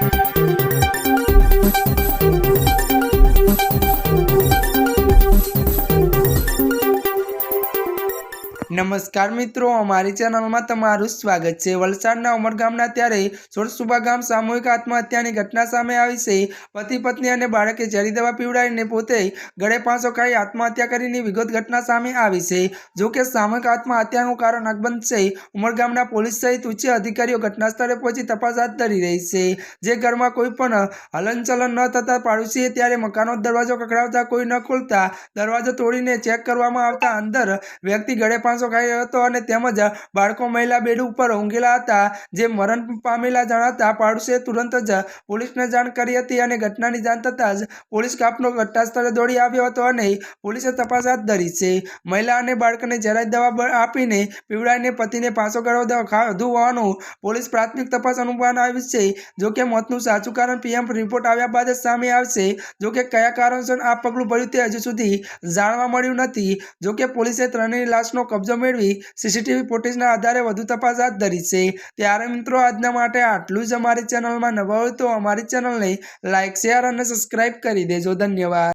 Thank you. નમસ્કાર મિત્રો, અમારી ચેનલમાં તમારું સ્વાગત છે. વલસાડના ઉમરગામના ત્યારે સોરસુબા ગામ સામૂહિક આત્મહત્યાની ઘટના સામે આવી છે. પતિ, પત્ની અને બાળકે ઝેરી દવા પીવડાવીને પોતે ગળે પાંસો ખાઈ આત્મહત્યા કરીને વિગત ઘટના સામે આવી છે. જો કે સામૂહિક આત્મહત્યાનું કારણ અકબંધ છે. ઉમરગામના પોલીસ સહિત ઉચ્ચ અધિકારીઓ ઘટના સ્થળે પહોંચી તપાસ હાથ ધરી રહી છે. જે ઘરમાં કોઈ પણ હલનચલન ન થતા પાડોશીએ ત્યારે મકાનનો દરવાજો કકડાવતા કોઈ ન ખોલતા દરવાજો તોડીને ચેક કરવામાં આવતા અંદર વ્યક્તિ ગળે પાંસો ખાઈ ઘાયલ હતો અને તેમજ બાળકો મહિલા બેડ ઉપર ઊંઘેલા હતા. જે મરણ પામેલા જણાતા પાડોશીએ તુરંત જ પોલીસને જાણ કરી હતી અને ઘટનાની જાણ થતાં જ પોલીસ કાપનો ઘટના સ્થળે દોડી આવ્યો હતો અને પોલીસે તપાસ હાથ ધરી છે. મહિલા અને બાળકને જરાય દવા આપીને પીવડાવીને પતિને પાછો ગળો ખાધું હોવાનું પોલીસ પ્રાથમિક તપાસ અનુમાન આવી છે. જોકે મોતનું સાચું કારણ પીએમ રિપોર્ટ આવ્યા બાદ જ સામે આવશે. જોકે કયા કારણસર આ પગલું ભર્યું તે હજુ સુધી જાણવા મળ્યું નથી. જોકે પોલીસે ત્રણેય લાશનો કબજો મેળવી સીસીટીવી ફૂટેજના આધારે વધુ તપાસ હાથ ધરી છે. ત્યારે મિત્રો, આજના માટે આટલું જ અમારી ચેનલમાં નવા હોય તો અમારી ચેનલને લાઇક શેર અને સબસ્ક્રાઇબ કરી દેજો. ધન્યવાદ.